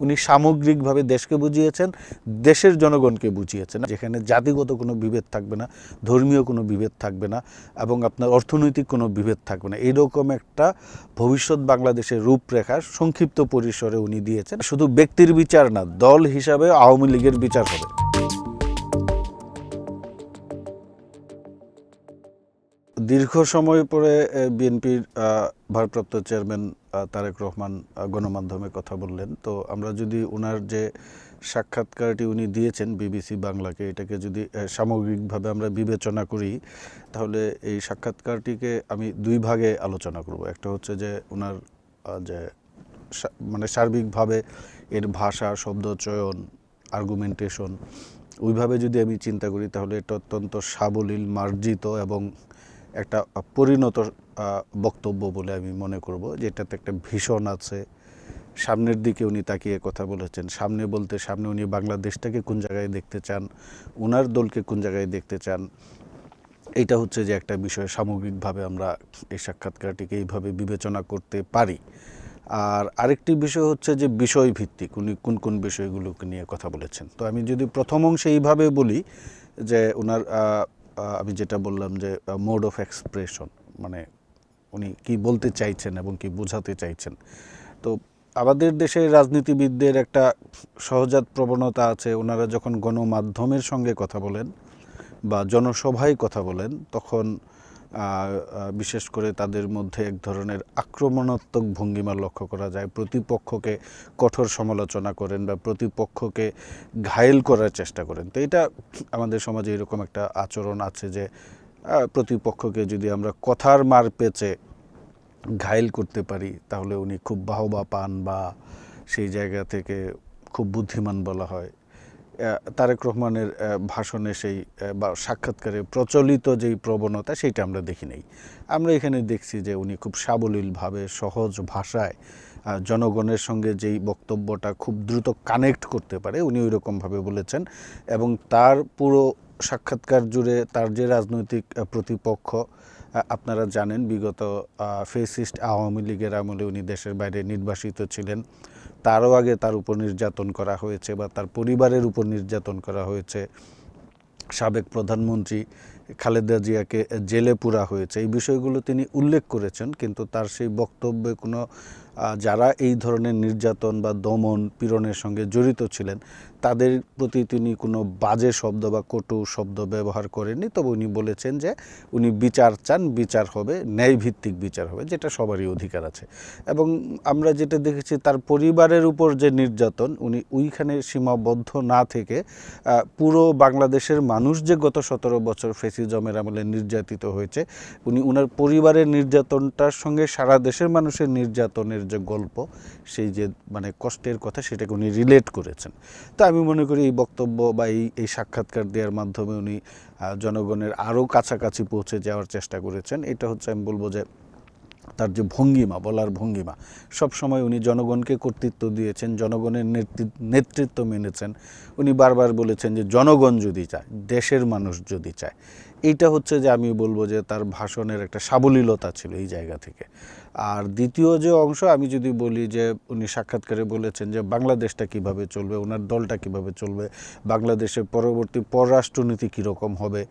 উনি সামগ্রিকভাবে দেশকে বুঝিয়েছেন, দেশের জনগণকে বুঝিয়েছেন। যেখানে জাতিগত কোনো বিভেদ থাকবে না, ধর্মীয় কোনো বিভেদ থাকবে না, এবং আপনার অর্থনৈতিক কোনো বিভেদ থাকবে না। এইরকম একটা ভবিষ্যৎ বাংলাদেশের রূপরেখা সংক্ষিপ্ত পরিসরে উনি দিয়েছেন। শুধু ব্যক্তির বিচার না, দল হিসাবে আওয়ামী লীগের বিচার হবে। দীর্ঘ সময় পরে বিএনপির ভারপ্রাপ্ত চেয়ারম্যান তারেক রহমান গণমাধ্যমে কথা বললেন। তো আমরা যদি ওনার যে সাক্ষাৎকারটি উনি দিয়েছেন বিবিসি বাংলাকে, এটাকে যদি সামগ্রিকভাবে আমরা বিবেচনা করি, তাহলে এই সাক্ষাৎকারটিকে আমি দুই ভাগে আলোচনা করব। একটা হচ্ছে যে ওনার যে মানে সার্বিকভাবে এর ভাষা, শব্দ চয়ন আর্গুমেন্টেশন ওইভাবে যদি আমি চিন্তা করি, তাহলে এটা অত্যন্ত সাবলীল, মার্জিত এবং একটা পরিণত বক্তব্য বলে আমি মনে করব, যেটাতে একটা ভীষণ আছে। সামনের দিকে উনি তাকিয়ে কথা বলেছেন। সামনে বলতে সামনে উনি বাংলাদেশটাকে কোন জায়গায় দেখতে চান ওনার দলকে কোন জায়গায় দেখতে চান, এটা হচ্ছে যে একটা বিষয় সামগ্রিকভাবে আমরা এই সাক্ষাৎকারটিকে এইভাবে বিবেচনা করতে পারি। আর আরেকটি বিষয় হচ্ছে যে বিষয় ভিত্তিক উনি কোন কোন বিষয়গুলোকে নিয়ে কথা বলেছেন। তো আমি যদি প্রথম অংশে এইভাবে বলি যে ওনার আমি যেটা বললাম যে মোড অফ এক্সপ্রেশন মানে উনি কি বলতে চাইছেন এবং কি বোঝাতে চাইছেন। তো আমাদের দেশের রাজনীতিবিদদের একটা সহজাত প্রবণতা আছে, ওনারা যখন গণমাধ্যমের সঙ্গে কথা বলেন বা জনসভায় কথা বলেন, তখন বিশেষ করে তাদের মধ্যে এক ধরনের আক্রমণাত্মক ভঙ্গিমা লক্ষ্য করা যায়। প্রতিপক্ষকে কঠোর সমালোচনা করেন বা প্রতিপক্ষকে ঘায়েল করার চেষ্টা করেন। তো এটা আমাদের সমাজে এরকম একটা আচরণ আছে যে প্রতিপক্ষকে যদি আমরা কথার মার পেঁচে ঘায়েল করতে পারি, তাহলে উনি খুব বাহবা পান বা সেই জায়গা থেকে খুব বুদ্ধিমান বলা হয়। তারেক রহমানের ভাষণে সেই বা সাক্ষাৎকারে প্রচলিত যেই প্রবণতা সেইটা আমরা দেখি নাই। আমরা এখানে দেখছি যে উনি খুব সাবলীলভাবে, সহজ ভাষায় জনগণের সঙ্গে যেই বক্তব্যটা খুব দ্রুত কানেক্ট করতে পারে, উনি ওই রকমভাবে বলেছেন এবং তার পুরো সাক্ষাৎকার জুড়ে তার যে রাজনৈতিক প্রতিপক্ষ আপনারা জানেন বিগত ফেসিস্ট আওয়ামী লীগের আমলে উনি দেশের বাইরে নির্বাসিত ছিলেন। তারও আগে তার উপর নির্যাতন করা হয়েছে বা তার পরিবারের উপর নির্যাতন করা হয়েছে। সাবেক প্রধানমন্ত্রী খালেদা জিয়াকে জেলে পুরা হয়েছে। এই বিষয়গুলো তিনি উল্লেখ করেছেন, কিন্তু তার সেই বক্তব্যে কোনো যারা এই ধরনের নির্যাতন বা দমন পীড়নের সঙ্গে জড়িত ছিলেন, তাদের প্রতি তিনি কোনো বাজে শব্দ বা কটু শব্দ ব্যবহার করেননি। তবে উনি বলেছেন যে, উনি বিচার চান, বিচার হবে, ন্যায়ভিত্তিক বিচার হবে, যেটা সবারই অধিকার আছে। এবং আমরা যেটা দেখেছি, তার পরিবারের উপর যে নির্যাতন, উনি ওইখানে সীমাবদ্ধ না থেকে পুরো বাংলাদেশের মানুষ যে গত সতেরো বছর ফেসিজমের আমলে নির্যাতিত হয়েছে। উনি উনার পরিবারের নির্যাতনটার সঙ্গে সারা দেশের মানুষের নির্যাতনের যে গল্প, সেই যে মানে কষ্টের কথা সেটাকে উনি রিলেট করেছেন। তো আমি মনে করি এই বক্তব্য বা এই এই সাক্ষাৎকার দেওয়ার মাধ্যমে উনি জনগণের আরও কাছাকাছি পৌঁছে যাওয়ার চেষ্টা করেছেন। এটা হচ্ছে আমি বলব যে তার যে ভঙ্গিমা, বলার ভঙ্গিমা সব সময় উনি জনগণকে কর্তৃত্ব দিয়েছেন, জনগণের নেতৃ- নেতৃত্ব মেনেছেন। উনি বারবার বলেছেন যে জনগণ যদি চায়, দেশের মানুষ যদি চায় এইটা হচ্ছে যে আমি বলব যে তার ভাষণের একটা সাবলীলতা ছিল এই জায়গা থেকে। আর দ্বিতীয় যে অংশ, আমি যদি বলি যে উনি সাক্ষাৎকারে বলেছেন যে বাংলাদেশটা কীভাবে চলবে, ওনার দলটা কীভাবে চলবে, বাংলাদেশের পরবর্তী পররাষ্ট্রনীতি কীরকম হবে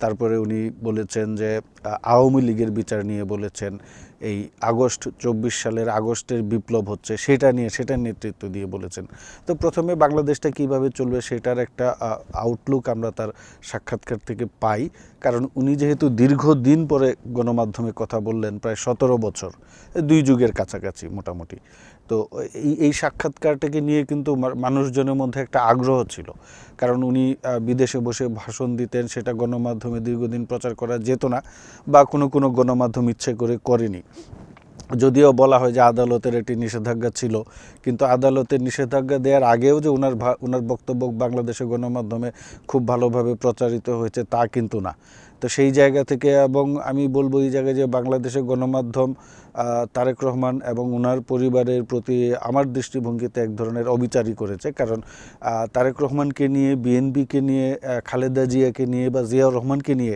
তারপরে উনি বলেছেন যে, আওয়ামী লীগের বিচার নিয়ে বলেছেন, এই আগস্ট চব্বিশ সালের আগস্টের বিপ্লব হচ্ছে, সেটা নিয়ে, সেটার নেতৃত্ব দিয়ে বলেছেন। তো প্রথমে বাংলাদেশটা কীভাবে চলবে সেটার একটা আউটলুক আমরা তার সাক্ষাৎকার থেকে পাই। কারণ উনি যেহেতু দীর্ঘদিন পরে গণমাধ্যমে কথা বললেন, প্রায় সতেরো বছর, দুই যুগের কাছাকাছি মোটামুটি। তো এই এই সাক্ষাৎকারটাকে নিয়ে কিন্তু মানুষজনের মধ্যে একটা আগ্রহ ছিল। কারণ উনি বিদেশে বসে ভাষণ দিতেন, সেটা গণমাধ্যমে দীর্ঘদিন প্রচার করা যেত না বা কোনো কোনো গণমাধ্যম ইচ্ছে করে করেনি। যদিও বলা হয় যে আদালতের একটি নিষেধাজ্ঞা ছিল, কিন্তু আদালতের নিষেধাজ্ঞা দেওয়ার আগেও যে ওনার ওনার বক্তব্য বাংলাদেশের গণমাধ্যমে খুব ভালোভাবে প্রচারিত হয়েছে তা কিন্তু না। তো সেই জায়গা থেকে এবং আমি বলব এই জায়গায় যে বাংলাদেশের গণমাধ্যম তারেক রহমান এবং ওনার পরিবারের প্রতি আমার দৃষ্টিভঙ্গিতে এক ধরনের অবিচারই করেছে। কারণ তারেক রহমানকে নিয়ে, বিএনপিকে নিয়ে খালেদা জিয়াকে নিয়ে বা জিয়াউর রহমানকে নিয়ে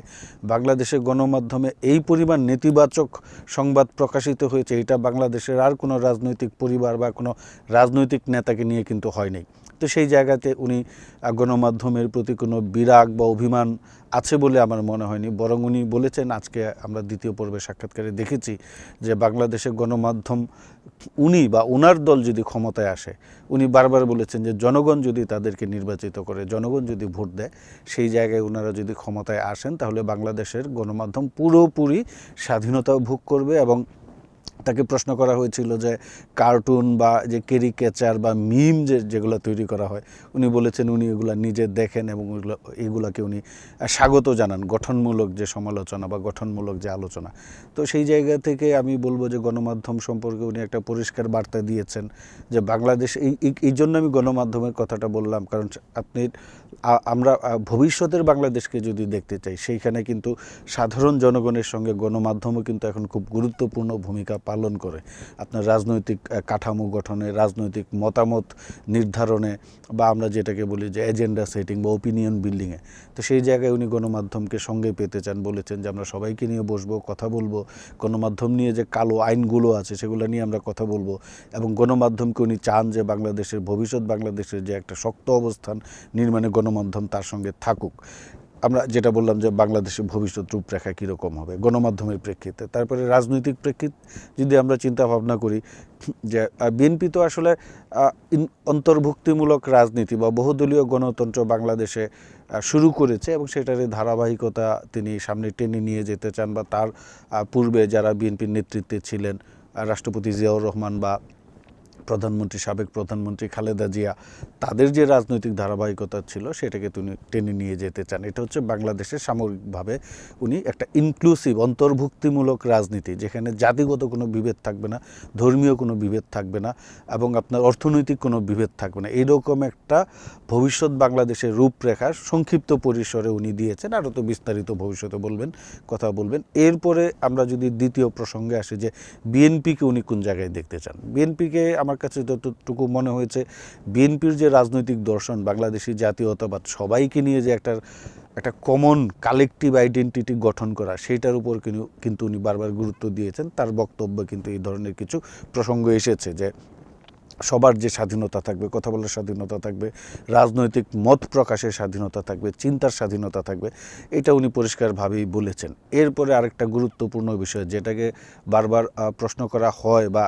বাংলাদেশের গণমাধ্যমে এই পরিমাণ নেতিবাচক সংবাদ প্রকাশিত হয়েছে, এটা বাংলাদেশের আর কোনো রাজনৈতিক পরিবার বা কোনো রাজনৈতিক নেতাকে নিয়ে কিন্তু হয়নি। তো সেই জায়গাতে উনি গণমাধ্যমের প্রতি কোনো বিরাগ বা অভিমান আছে বলে আমার মনে হয়নি। বরং উনি বলেছেন, আজকে আমরা দ্বিতীয় পর্বে সাক্ষাৎকারে দেখেছি যে বাংলাদেশের গণমাধ্যম উনি বা ওনার দল যদি ক্ষমতায় আসে, উনি বারবার বলেছেন যে জনগণ যদি তাদেরকে নির্বাচিত করে, জনগণ যদি ভোট দেয়, সেই জায়গায় ওনারা যদি ক্ষমতায় আসেন, তাহলে বাংলাদেশের গণমাধ্যম পুরোপুরি স্বাধীনতা ভোগ করবে এবং তাকে প্রশ্ন করা হয়েছিল যে কার্টুন বা যে ক্যারিকেচার বা মিম যে যেগুলো তৈরি করা হয়, উনি বলেছেন উনি এগুলো নিজে দেখেন এবং ওইগুলো, এগুলাকে উনি স্বাগত জানান, গঠনমূলক যে সমালোচনা বা গঠনমূলক যে আলোচনা। তো সেই জায়গা থেকে আমি বলব যে গণমাধ্যম সম্পর্কে উনি একটা পরিষ্কার বার্তা দিয়েছেন যে বাংলাদেশ, এই, এই- জন্য আমি গণমাধ্যমের কথাটা বললাম, কারণ আপনি আমরা ভবিষ্যতের বাংলাদেশকে যদি দেখতে চাই, সেইখানে কিন্তু সাধারণ জনগণের সঙ্গে গণমাধ্যমও কিন্তু এখন খুব গুরুত্বপূর্ণ ভূমিকা পালন করে। আপনার রাজনৈতিক কাঠামো গঠনে, রাজনৈতিক মতামত নির্ধারণে বা আমরা যেটাকে বলি যে এজেন্ডা সেটিং বা ওপিনিয়ন বিল্ডিংয়ে তো সেই জায়গায় উনি গণমাধ্যমকে সঙ্গে পেতে চান, বলেছেন যে আমরা সবাইকে নিয়ে বসবো, কথা বলব। গণমাধ্যম নিয়ে যে কালো আইনগুলো আছে, সেগুলো নিয়ে আমরা কথা বলব। এবং গণমাধ্যমকে উনি চান যে বাংলাদেশের ভবিষ্যৎ, বাংলাদেশের যে একটা শক্ত অবস্থান, নির্মাণে গণমাধ্যম তার সঙ্গে থাকুক। আমরা যেটা বললাম যে বাংলাদেশের ভবিষ্যৎ রূপরেখা কীরকম হবে, গণমাধ্যমের প্রেক্ষিতে। তারপরে রাজনৈতিক প্রেক্ষিত যদি আমরা চিন্তা ভাবনা করি যে বিএনপি তো আসলে অন্তর্ভুক্তিমূলক রাজনীতি বা বহুদলীয় গণতন্ত্র বাংলাদেশে শুরু করেছে এবং সেটার ধারাবাহিকতা তিনি সামনে টেনে নিয়ে যেতে চান বা তার পূর্বে যারা বিএনপির নেতৃত্বে ছিলেন রাষ্ট্রপতি জিয়াউর রহমান বা প্রধানমন্ত্রী, সাবেক প্রধানমন্ত্রী খালেদা জিয়া, তাদের যে রাজনৈতিক ধারাবাহিকতা ছিল সেটাকে তিনি টেনে নিয়ে যেতে চান। এটা হচ্ছে বাংলাদেশের সামগ্রিকভাবে উনি একটা ইনক্লুসিভ অন্তর্ভুক্তিমূলক রাজনীতি, যেখানে জাতিগত কোনো বিভেদ থাকবে না, ধর্মীয় কোনো বিভেদ থাকবে না, এবং আপনার অর্থনৈতিক কোনো বিভেদ থাকবে না। এইরকম একটা ভবিষ্যৎ বাংলাদেশের রূপরেখা সংক্ষিপ্ত পরিসরে উনি দিয়েছেন, আরও তো বিস্তারিত ভবিষ্যতে বলবেন, কথা বলবেন। এরপরে আমরা যদি দ্বিতীয় প্রসঙ্গে আসি যে বিএনপিকে উনি কোন জায়গায় দেখতে চান? বিএনপিকে আমার কাছে যতটুকু মনে হয়েছে, বিএনপির যে রাজনৈতিক দর্শন, বাংলাদেশি জাতীয়তাবাদ সবাইকে নিয়ে যে একটা একটা কমন কালেকটিভ আইডেন্টিটি গঠন করা, সেইটার উপর কিন্তু উনি বারবার গুরুত্ব দিয়েছেন। তার বক্তব্য কিন্তু এই ধরনের কিছু প্রসঙ্গ এসেছে যে সবার যে স্বাধীনতা থাকবে, কথা বলার স্বাধীনতা থাকবে, রাজনৈতিক মত প্রকাশের স্বাধীনতা থাকবে, চিন্তার স্বাধীনতা থাকবে, এটা উনি পরিষ্কারভাবেই বলেছেন। এরপরে আরেকটা গুরুত্বপূর্ণ বিষয়, যেটাকে বারবার প্রশ্ন করা হয় বা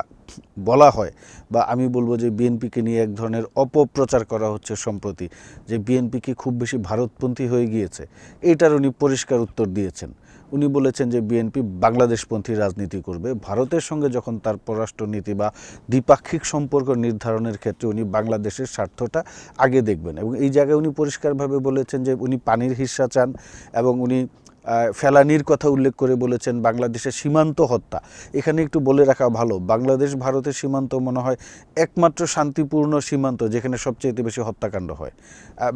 বলা হয়, বা আমি বলব যে বিএনপিকে নিয়ে এক ধরনের অপপ্রচার করা হচ্ছে সম্প্রতি, যে বিএনপি কি খুব বেশি ভারতপন্থী হয়ে গিয়েছে, এটার উনি পরিষ্কার উত্তর দিয়েছেন। উনি বলেছেন যে বিএনপি বাংলাদেশপন্থী রাজনীতি করবে। ভারতের সঙ্গে যখন তার পররাষ্ট্রনীতি বা দ্বিপাক্ষিক সম্পর্ক নির্ধারণের ক্ষেত্রে উনি বাংলাদেশের স্বার্থটা আগে দেখবেন এবং এই জায়গায় উনি পরিষ্কারভাবে বলেছেন যে উনি পানির হিস্সা চান এবং উনি ফেলানির কথা উল্লেখ করে বলেছেন বাংলাদেশের সীমান্ত হত্যা। এখানে একটু বলে রাখা ভালো, বাংলাদেশ ভারতের সীমান্ত মনে হয় একমাত্র শান্তিপূর্ণ সীমান্ত যেখানে সবচেয়ে বেশি হত্যাকাণ্ড হয়।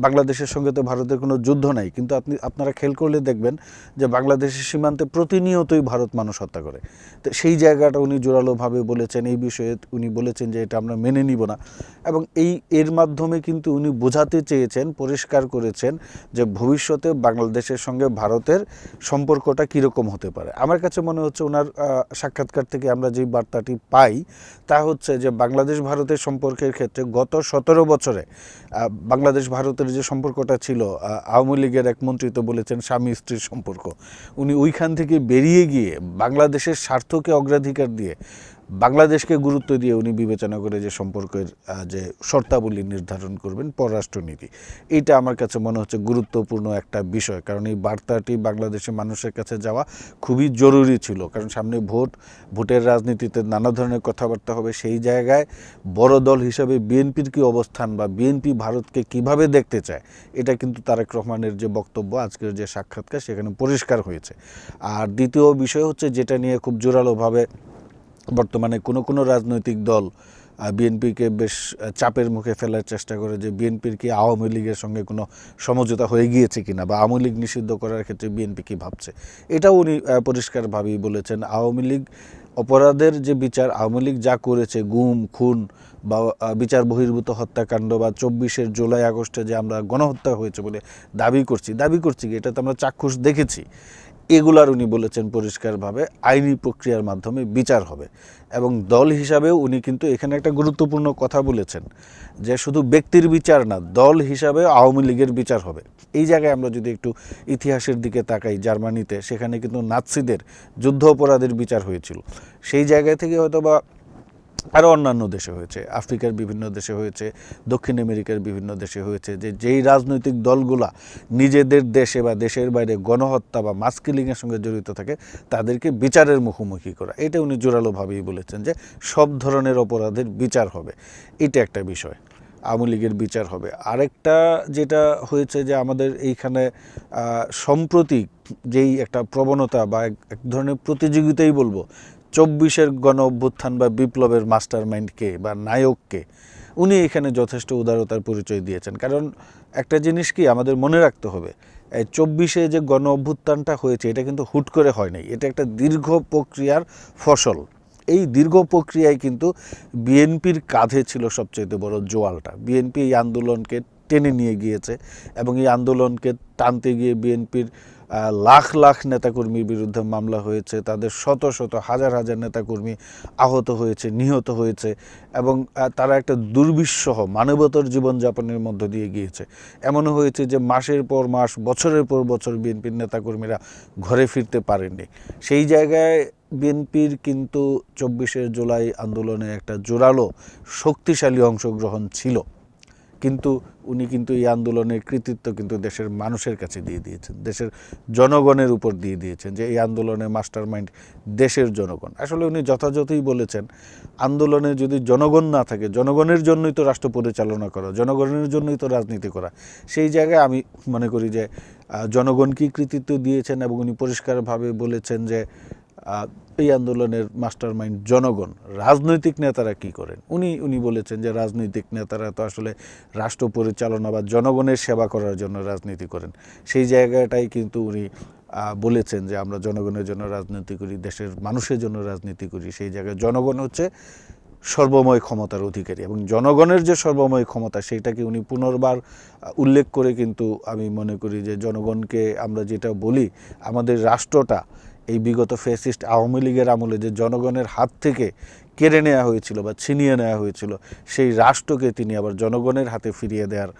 বাংলাদেশের সঙ্গে তো ভারতের কোনো যুদ্ধ নাই, কিন্তু আপনি, আপনারা খেয়াল করলে দেখবেন যে বাংলাদেশের সীমান্তে প্রতিনিয়তই ভারত মানুষ হত্যা করে। তো সেই জায়গাটা উনি জোরালোভাবে বলেছেন, এই বিষয়ে উনি বলেছেন যে এটা আমরা মেনে নিব না। এবং এই, এর মাধ্যমে কিন্তু উনি বোঝাতে চেয়েছেন, পরিষ্কার করেছেন যে ভবিষ্যতে বাংলাদেশের সঙ্গে ভারতের সম্পর্কটা কীরকম হতে পারে? আমার কাছে মনে হচ্ছে ওনার সাক্ষাৎকার থেকে আমরা যে বার্তাটি পাই, তা হচ্ছে যে বাংলাদেশ ভারতের সম্পর্কের ক্ষেত্রে গত সতেরো বছরে বাংলাদেশ ভারতের যে সম্পর্কটা ছিল আওয়ামী লীগের এক মন্ত্রী তো বলেছেন স্বামী স্ত্রীর সম্পর্ক। উনি ওইখান থেকে বেরিয়ে গিয়ে বাংলাদেশের স্বার্থকে অগ্রাধিকার দিয়ে বাংলাদেশকে গুরুত্ব দিয়ে উনি বিবেচনা করে যে সম্পর্কের যে শর্তাবলী নির্ধারণ করবেন পররাষ্ট্রনীতি। এইটা আমার কাছে মনে হচ্ছে গুরুত্বপূর্ণ একটা বিষয়, কারণ এই বার্তাটি বাংলাদেশের মানুষের কাছে যাওয়া খুবই জরুরি ছিল। কারণ সামনে ভোট, ভোটের রাজনীতিতে নানা ধরনের কথাবার্তা হবে। সেই জায়গায় বড় দল হিসাবে বিএনপির কী অবস্থান বা বিএনপি ভারতকে কীভাবে দেখতে চায়, এটা কিন্তু তারেক রহমানের যে বক্তব্য, আজকের যে সাক্ষাৎকার, সেখানে পরিষ্কার হয়েছে। আর দ্বিতীয় বিষয় হচ্ছে যেটা নিয়ে খুব জোরালোভাবে বর্তমানে কোনো কোনো রাজনৈতিক দল বিএনপিকে বেশ চাপের মুখে ফেলার চেষ্টা করে যে বিএনপির কি আওয়ামী লীগের সঙ্গে কোনো সমঝোতা হয়ে গিয়েছে কিনা বা আওয়ামী লীগ নিষিদ্ধ করার ক্ষেত্রে বিএনপি কি ভাবছে? এটাও উনি পরিষ্কারভাবেই বলেছেন। আওয়ামী লীগ অপরাধের যে বিচার, আওয়ামী লীগ যা করেছে, গুম, খুন বা বিচার বহির্ভূত হত্যাকাণ্ড বা চব্বিশের জুলাই, আগস্টে যে আমরা গণহত্যা হয়েছে বলে দাবি করছি দাবি করছি কি? এটা তো আমরা চাক্ষুষ দেখেছি। এগুলার উনি বলেছেন পরিষ্কারভাবে, আইনি প্রক্রিয়ার মাধ্যমে বিচার হবে। এবং দল হিসাবে উনি কিন্তু এখানে একটা গুরুত্বপূর্ণ কথা বলেছেন, যে শুধু ব্যক্তির বিচার না, দল হিসাবে আওয়ামী লীগের বিচার হবে। এই জায়গায় আমরা যদি একটু ইতিহাসের দিকে তাকাই, জার্মানিতে, সেখানে কিন্তু নাৎসিদের যুদ্ধ অপরাধের বিচার হয়েছিল। সেই জায়গা থেকে হয়তো বা আরও অন্যান্য দেশে হয়েছে, আফ্রিকার বিভিন্ন দেশে হয়েছে, দক্ষিণ আমেরিকার বিভিন্ন দেশে হয়েছে, যে যেই রাজনৈতিক দলগুলা নিজেদের দেশে বা দেশের বাইরে গণহত্যা বা মাস্কিলিংয়ের সঙ্গে জড়িত থাকে, তাদেরকে বিচারের মুখোমুখি করা। এটা উনি জোরালোভাবেই বলেছেন যে সব ধরনের অপরাধের বিচার হবে। এটা একটা বিষয়। আওয়ামী লীগের বিচার হবে। আরেকটা যেটা হয়েছে যে আমাদের এইখানে সম্প্রতি যেই একটা প্রবণতা বা এক ধরনের প্রতিযোগিতাই বলব চব্বিশের গণ অভ্যুত্থান বা বিপ্লবের মাস্টার মাইন্ডকে বা নায়ককে উনি এখানে যথেষ্ট উদারতার পরিচয় দিয়েছেন। কারণ একটা জিনিস কি আমাদের মনে রাখতে হবে, এই চব্বিশে যে গণ অভ্যুত্থানটা হয়েছে এটা কিন্তু হুট করে হয় নাই এটা একটা দীর্ঘ প্রক্রিয়ার ফসল। এই দীর্ঘ প্রক্রিয়ায় কিন্তু বিএনপির কাঁধে ছিল সবচেয়ে বড় জোয়ালটা। বিএনপি এই আন্দোলনকে টেনে নিয়ে গিয়েছে এবং এই আন্দোলনকে টানতে গিয়ে বিএনপির লাখ লাখ নেতাকর্মীর বিরুদ্ধে মামলা হয়েছে, তাদের শত শত হাজার হাজার নেতাকর্মী আহত হয়েছে, নিহত হয়েছে এবং তারা একটা দুর্বিষহ, মানবতর জীবনযাপনের মধ্য দিয়ে গিয়েছে। এমনও হয়েছে যে মাসের পর মাস, বছরের পর বছর বিএনপির নেতাকর্মীরা ঘরে ফিরতে পারেননি। সেই জায়গায় বিএনপির কিন্তু চব্বিশে জুলাই আন্দোলনে একটা জোরালো, শক্তিশালী অংশগ্রহণ ছিল। কিন্তু উনি কিন্তু এই আন্দোলনের কৃতিত্ব কিন্তু দেশের মানুষের কাছে দিয়ে দিয়েছেন দেশের জনগণের উপর দিয়ে দিয়েছেন যে এই আন্দোলনের মাস্টার মাইন্ড দেশের জনগণ। আসলে উনি যথাযথই বলেছেন আন্দোলনে যদি জনগণ না থাকে জনগণের জন্যই তো রাষ্ট্র পরিচালনা করা জনগণের জন্যই তো রাজনীতি করা সেই জায়গায় আমি মনে করি যে আহ, জনগণ কি কৃতিত্ব দিয়েছেন এবং উনি পরিষ্কারভাবে বলেছেন যে এই আন্দোলনের মাস্টার মাইন্ড জনগণ, রাজনৈতিক নেতারা কি করেন? উনি উনি বলেছেন যে রাজনৈতিক নেতারা তো আসলে রাষ্ট্র পরিচালনা বা জনগণের সেবা করার জন্য রাজনীতি করেন। সেই জায়গাটাই কিন্তু উনি বলেছেন যে আমরা জনগণের জন্য রাজনীতি করি, দেশের মানুষের জন্য রাজনীতি করি। সেই জায়গায় জনগণ হচ্ছে সর্বময় ক্ষমতার অধিকারী এবং জনগণের যে সর্বময় ক্ষমতা সেইটাকে উনি পুনর্বার উল্লেখ করে কিন্তু আমি মনে করি যে জনগণকে আমরা যেটা বলি, আমাদের রাষ্ট্রটা এই বিগত ফ্যাসিস্ট আওয়ামী লীগের আমলে যে জনগণের হাত থেকে কেড়ে নেওয়া হয়েছিল বা ছিনিয়ে নেওয়া হয়েছিল, সেই রাষ্ট্রকে তিনি আবার জনগণের হাতে ফিরিয়ে দেওয়ার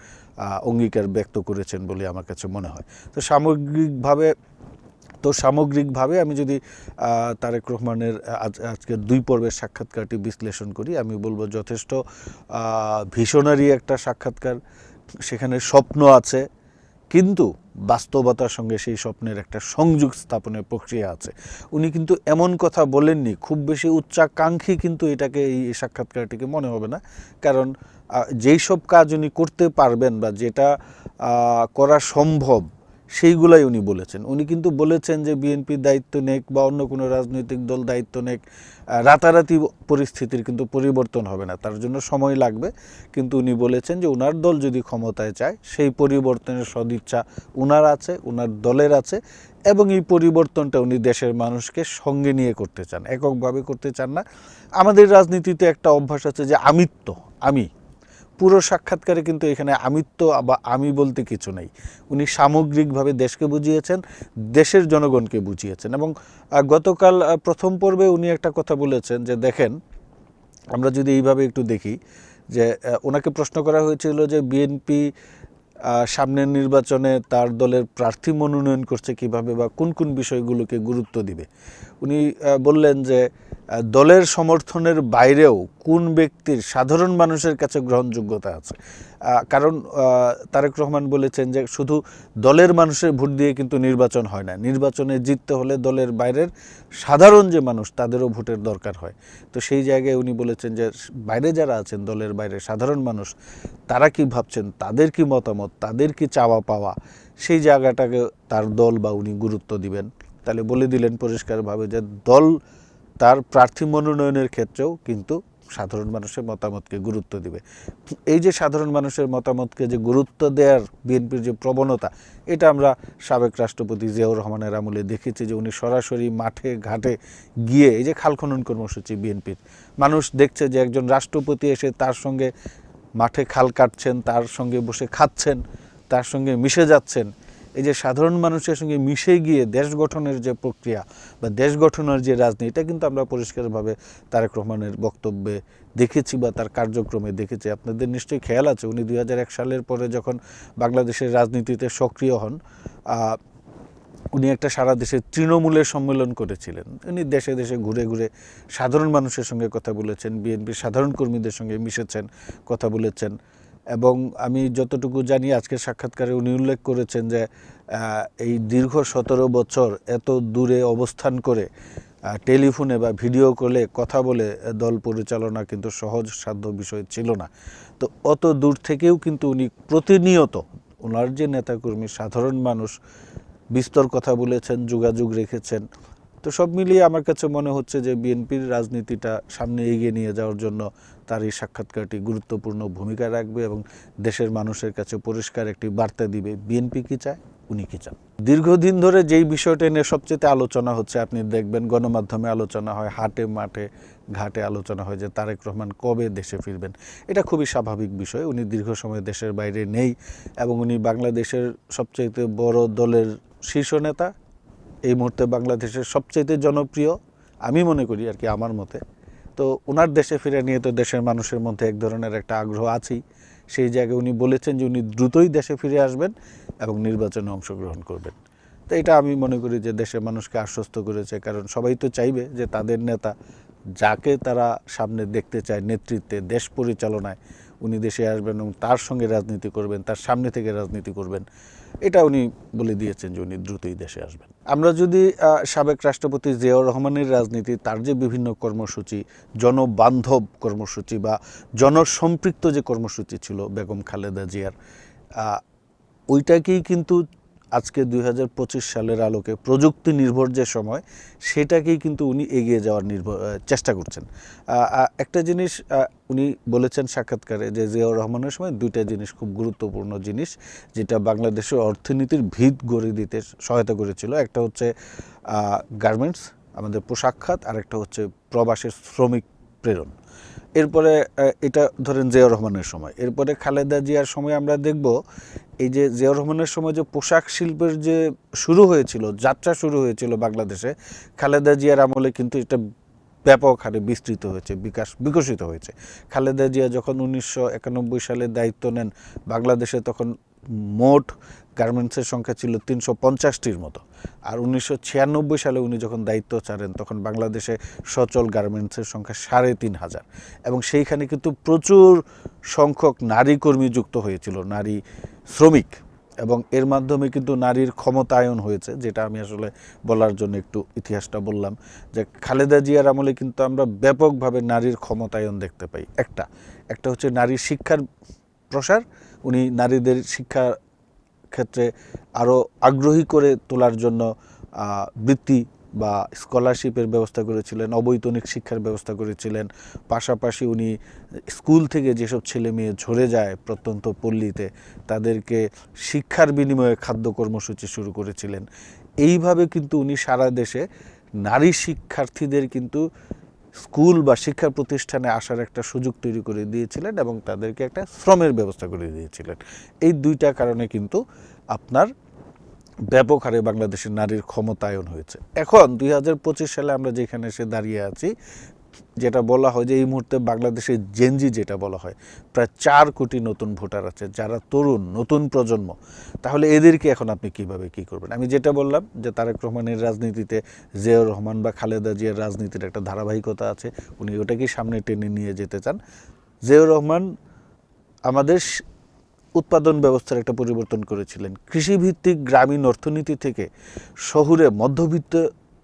অঙ্গীকার ব্যক্ত করেছেন বলে আমার কাছে মনে হয়। তো সামগ্রিকভাবে তো সামগ্রিকভাবে আমি যদি তারেক রহমানের আজ, আজকের দুই পর্বের সাক্ষাৎকারটি বিশ্লেষণ করি, আমি বলব যথেষ্ট ভীষণারি একটা সাক্ষাৎকার। সেখানে স্বপ্ন আছে কিন্তু বাস্তবতার সঙ্গে সেই স্বপ্নের একটা সংযোগ স্থাপনের প্রক্রিয়া আছে। উনি কিন্তু এমন কথা বলেননি, খুব বেশি উচ্চাকাঙ্ক্ষী কিন্তু এটাকে এই সাক্ষাৎকারটিকে মনে হবে না। কারণ যেই সব কাজ উনি করতে পারবেন বা যেটা করা সম্ভব সেইগুলাই উনি বলেছেন। উনি কিন্তু বলেছেন যে বিএনপি দায়িত্ব নেক বা অন্য কোনো রাজনৈতিক দল দায়িত্ব নেক রাতারাতি পরিস্থিতির কিন্তু পরিবর্তন হবে না, তার জন্য সময় লাগবে। কিন্তু উনি বলেছেন যে ওনার দল যদি ক্ষমতায় চায় সেই পরিবর্তনের সদিচ্ছা উনার আছে, উনার দলের আছে এবং এই পরিবর্তনটা উনি দেশের মানুষকে সঙ্গে নিয়ে করতে চান, এককভাবে করতে চান না। আমাদের রাজনীতিতে একটা অভ্যাস আছে যে আমিত্ব, আমি পুরো সাক্ষাৎকারে কিন্তু এখানে আমিত্ব বা আমি বলতে কিছু নেই। উনি সামগ্রিকভাবে দেশকে বুঝিয়েছেন, দেশের জনগণকে বুঝিয়েছেন এবং গতকাল প্রথম পর্বে উনি একটা কথা বলেছেন যে দেখেন, আমরা যদি এইভাবে একটু দেখি যে ওনাকে প্রশ্ন করা হয়েছিল যে বিএনপি সামনের নির্বাচনে তার দলের প্রার্থী মনোনয়ন করছে কীভাবে বা কোন কোন বিষয়গুলোকে গুরুত্ব দিবে। উনি বললেন যে দলের সমর্থনের বাইরেও কোন ব্যক্তির সাধারণ মানুষের কাছে গ্রহণযোগ্যতা আছে? কারণ তারেক রহমান বলেছেন যে শুধু দলের মানুষের ভোট দিয়ে কিন্তু নির্বাচন হয় না। নির্বাচনে জিততে হলে দলের বাইরের সাধারণ যে মানুষ, তাদেরও ভোটের দরকার হয়। তো সেই জায়গায় উনি বলেছেন যে বাইরে যারা আছেন, দলের বাইরে সাধারণ মানুষ, তারা কি ভাবছেন? তাদের কি মতামত? তাদের কি চাওয়া পাওয়া? সেই জায়গাটাকে তার দল বা উনি গুরুত্ব দিবেন। তাহলে বলে দিলেন পরিষ্কারভাবে যে দল তার প্রার্থী মনোনয়নের ক্ষেত্রেও কিন্তু সাধারণ মানুষের মতামতকে গুরুত্ব দিবে। এই যে সাধারণ মানুষের মতামতকে যে গুরুত্ব দেওয়ার বিএনপির যে প্রবণতা, এটা আমরা সাবেক রাষ্ট্রপতি জিয়াউর রহমানের আমলে দেখেছি যে উনি সরাসরি মাঠে, ঘাটে গিয়ে এই যে খাল খনন কর্মসূচি বিএনপির, মানুষ দেখছে যে একজন রাষ্ট্রপতি এসে তার সঙ্গে মাঠে খাল কাটছেন, তার সঙ্গে বসে খাচ্ছেন, তার সঙ্গে মিশে যাচ্ছেন। এই যে সাধারণ মানুষের সঙ্গে মিশে গিয়ে দেশ গঠনের যে প্রক্রিয়া বা দেশ গঠনের যে রাজনীতি, এটা কিন্তু আমরা পরিষ্কারভাবে তারেক রহমানের বক্তব্যে দেখেছি বা তার কার্যক্রমে দেখেছি। আপনাদের নিশ্চয়ই খেয়াল আছে, উনি দু হাজার এক সালের পরে যখন বাংলাদেশের রাজনীতিতে সক্রিয় হন উনি একটা সারা দেশে তৃণমূলের সম্মেলন করেছিলেন। উনি দেশে দেশে ঘুরে ঘুরে সাধারণ মানুষের সঙ্গে কথা বলেছেন, বিএনপির সাধারণ কর্মীদের সঙ্গে মিশেছেন, কথা বলেছেন। এবং আমি যতটুকু জানি আজকের সাক্ষাৎকারে উনি উল্লেখ করেছেন যে এই দীর্ঘ সতেরো বছর এত দূরে অবস্থান করে টেলিফোনে বা ভিডিও কলে কথা বলে দল পরিচালনা কিন্তু সহজ সাধ্য বিষয় ছিল না। তো অত দূর থেকেও কিন্তু উনি প্রতিনিয়ত ওনার যে নেতাকর্মী, সাধারণ মানুষ, বিস্তর কথা বলেছেন, যোগাযোগ রেখেছেন, তো সব মিলিয়ে আমার কাছে মনে হচ্ছে যে বিএনপির রাজনীতিটা সামনে এগিয়ে নিয়ে যাওয়ার জন্য তার এই সাক্ষাৎকারটি গুরুত্বপূর্ণ ভূমিকা রাখবে এবং দেশের মানুষের কাছে পরিষ্কার একটি বার্তা দিবে। বিএনপি কি চায়? উনি কি চান? দীর্ঘদিন ধরে যেই বিষয়টা নিয়ে সবচেয়ে আলোচনা হচ্ছে, আপনি দেখবেন গণমাধ্যমে আলোচনা হয়, হাটে মাঠে ঘাটে আলোচনা হয় যে তারেক রহমান কবে দেশে ফিরবেন। এটা খুবই স্বাভাবিক বিষয়। উনি দীর্ঘ সময় দেশের বাইরে নেই এবং উনি বাংলাদেশের সবচাইতে বড় দলের শীর্ষ নেতা। এই মুহূর্তে বাংলাদেশের সবচেয়ে জনপ্রিয়, আমি মনে করি আর কি আমার মতে তো ওনার দেশে ফিরে নিয়ে তো দেশের মানুষের মধ্যে এক ধরনের একটা আগ্রহ আছেই। সেই জায়গায় উনি বলেছেন যে উনি দ্রুতই দেশে ফিরে আসবেন এবং নির্বাচনে অংশগ্রহণ করবেন। তো এটা আমি মনে করি যে দেশের মানুষকে আশ্বস্ত করেছে, কারণ সবাই তো চাইবে যে তাদের নেতা যাকে তারা সামনে দেখতে চায় নেতৃত্বে, দেশ পরিচালনায় উনি দেশে আসবেন এবং তার সঙ্গে রাজনীতি করবেন, তার সামনে থেকে রাজনীতি করবেন, এটা উনি বলে দিয়েছেন যে উনি দ্রুতই দেশে আসবেন। আমরা যদি সাবেক রাষ্ট্রপতি জিয়াউর রহমানের রাজনীতি, তার যে বিভিন্ন কর্মসূচি, জনবান্ধব কর্মসূচি বা জনসম্পৃক্ত যে কর্মসূচি ছিল বেগম খালেদা জিয়ার ওইটাকেই কিন্তু আজকে দুই হাজার পঁচিশ সালের আলোকে প্রযুক্তি নির্ভর যে সময়, সেটাকেই কিন্তু উনি এগিয়ে যাওয়ার নির্ভর চেষ্টা করছেন। একটা জিনিস উনি বলেছেন সাক্ষাৎকারে যে জিয়াউর রহমানের সময় দুইটা জিনিস খুব গুরুত্বপূর্ণ জিনিস, যেটা বাংলাদেশের অর্থনীতির ভিত গড়ে দিতে সহায়তা করেছিল। একটা হচ্ছে গার্মেন্টস আমাদের পোশাক খাত আর একটা হচ্ছে প্রবাসের শ্রমিক প্রেরণ। এরপরে এটা ধরেন জিয়াউর রহমানের সময়। এরপরে খালেদা জিয়ার সময় আমরা দেখব, এই যে জিয়াউর রহমানের সময় যে পোশাক শিল্পের যে শুরু হয়েছিল, যাত্রা শুরু হয়েছিল বাংলাদেশে, খালেদা জিয়ার আমলে কিন্তু এটা ব্যাপক হারে বিস্তৃত হয়েছে, বিকাশ, বিকশিত হয়েছে। খালেদা জিয়া যখন উনিশশো একানব্বই সালে দায়িত্ব নেন বাংলাদেশে, তখন মোট গার্মেন্টসের সংখ্যা ছিল তিনশো পঞ্চাশটির মতো। আর উনিশশো ছিয়ানব্বই সালে উনি যখন দায়িত্ব ছাড়েন, তখন বাংলাদেশে সচল গার্মেন্টসের সংখ্যা সাড়ে তিন হাজার। এবং সেইখানে কিন্তু প্রচুর সংখ্যক নারী কর্মী যুক্ত হয়েছিল, নারী শ্রমিক। এবং এর মাধ্যমে কিন্তু নারীর ক্ষমতায়ন হয়েছে, যেটা আমি আসলে বলার জন্য একটু ইতিহাসটা বললাম। যে খালেদা জিয়ার আমলে কিন্তু আমরা ব্যাপকভাবে নারীর ক্ষমতায়ন দেখতে পাই। একটা একটা হচ্ছে নারীর শিক্ষার প্রসার উনি নারীদের শিক্ষা ক্ষেত্রে আরও আগ্রহী করে তোলার জন্য বৃত্তি বা স্কলারশিপের ব্যবস্থা করেছিলেন, অবৈতনিক শিক্ষার ব্যবস্থা করেছিলেন। পাশাপাশি উনি স্কুল থেকে যেসব ছেলে মেয়ে ঝরে যায় প্রত্যন্ত পল্লীতে, তাদেরকে শিক্ষার বিনিময়ে খাদ্য কর্মসূচি শুরু করেছিলেন। এইভাবে কিন্তু উনি সারা দেশে নারী শিক্ষার্থীদের কিন্তু স্কুল বা শিক্ষা প্রতিষ্ঠানে আসার একটা সুযোগ তৈরি করে দিয়েছিলেন এবং তাদেরকে একটা শ্রমের ব্যবস্থা করে দিয়েছিলেন। এই দুইটা কারণে কিন্তু আপনার ব্যাপক হারে বাংলাদেশের নারীর ক্ষমতায়ন হয়েছে। এখন দুই হাজার পঁচিশ সালে আমরা যেখানে এসে দাঁড়িয়ে আছি যেটা বলা হয় যে এই মুহূর্তে বাংলাদেশের জেনজি যেটা বলা হয়, প্রায় চার কোটি নতুন ভোটার আছে যারা তরুণ, নতুন প্রজন্ম। তাহলে এদেরকে এখন আপনি কীভাবে কি করবেন? আমি যেটা বললাম যে তারেক রহমানের রাজনীতিতে জিয়াউর রহমান বা খালেদা জিয়ার রাজনীতির একটা ধারাবাহিকতা আছে, উনি ওটাকেই সামনে টেনে নিয়ে যেতে চান। জিয়াউর রহমান আমাদের উৎপাদন ব্যবস্থার একটা পরিবর্তন করেছিলেন। কৃষিভিত্তিক গ্রামীণ অর্থনীতি থেকে শহুরে মধ্যবিত্ত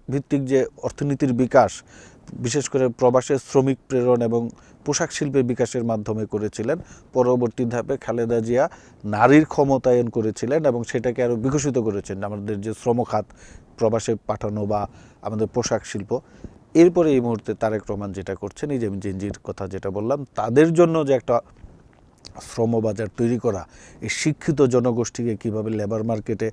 ভিত্তিক যে অর্থনীতির বিকাশ বিশেষ করে প্রবাসের শ্রমিক প্রেরণ এবং পোশাক শিল্পের বিকাশের মাধ্যমে করেছিলেন। পরবর্তী ধাপে খালেদা জিয়া নারীর ক্ষমতায়ন করেছিলেন এবং সেটাকে আরও বিকশিত করেছেন। আমাদের যে শ্রমখাত প্রবাসে পাঠানো বা আমাদের পোশাক শিল্প। এরপরে এই মুহূর্তে তারেক রহমান যেটা করছেন, এই যে আমি জেনজির কথা যেটা বললাম, তাদের জন্য যে একটা শ্রমবাজার তৈরি করা, এই শিক্ষিত জনগোষ্ঠীকে কীভাবে লেবার মার্কেটে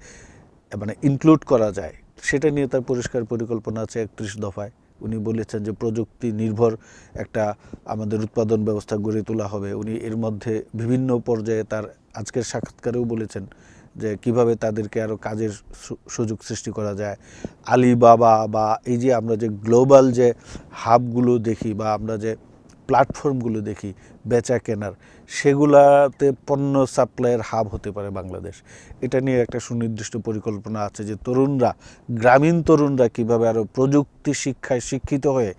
মানে ইনক্লুড করা যায়, সেটা নিয়ে তার পরিষ্কার পরিকল্পনা আছে একত্রিশ দফায়। উনি বলেছেন যে প্রযুক্তি নির্ভর একটা আমাদের উৎপাদন ব্যবস্থা গড়ে তোলা হবে। উনি এর মধ্যে বিভিন্ন পর্যায়ে তার আজকের সাক্ষাৎকারেও বলেছেন যে কীভাবে তাদেরকে আরও কাজের সুযোগ সৃষ্টি করা যায়। আলিবাবা বা এই যে আমরা যে গ্লোবাল যে হাবগুলো দেখি বা আমরা যে প্ল্যাটফর্মগুলো দেখি, বেচা কেনার সেগুলাতে পণ্য সাপ্লাইয়ের হাব হতে পারে বাংলাদেশ। এটা নিয়ে একটা সুনির্দিষ্ট পরিকল্পনা আছে যে তরুণরা, গ্রামীণ তরুণরা কীভাবে আরও প্রযুক্তি শিক্ষায় শিক্ষিত হয়ে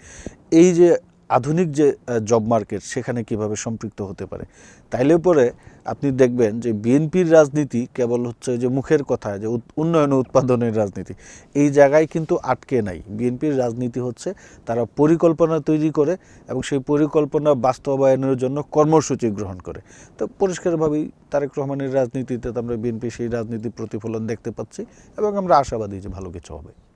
এই যে আধুনিক যে জব মার্কেট সেখানে কীভাবে সম্পৃক্ত হতে পারে? তাইলে পরে আপনি দেখবেন যে বিএনপির রাজনীতি কেবল হচ্ছে যে মুখের কথা, যে উন্নয়ন উৎপাদনের রাজনীতি। এই জায়গায় কিন্তু আটকে নাই। বিএনপির রাজনীতি হচ্ছে তারা পরিকল্পনা তৈরি করে এবং সেই পরিকল্পনা বাস্তবায়নের জন্য কর্মসূচি গ্রহণ করে। তো পরিষ্কারভাবেই তারেক রহমানের রাজনীতিতে আমরা বিএনপি সেই রাজনীতির প্রতিফলন দেখতে পাচ্ছি এবং আমরা আশাবাদী যে ভালো কিছু হবে।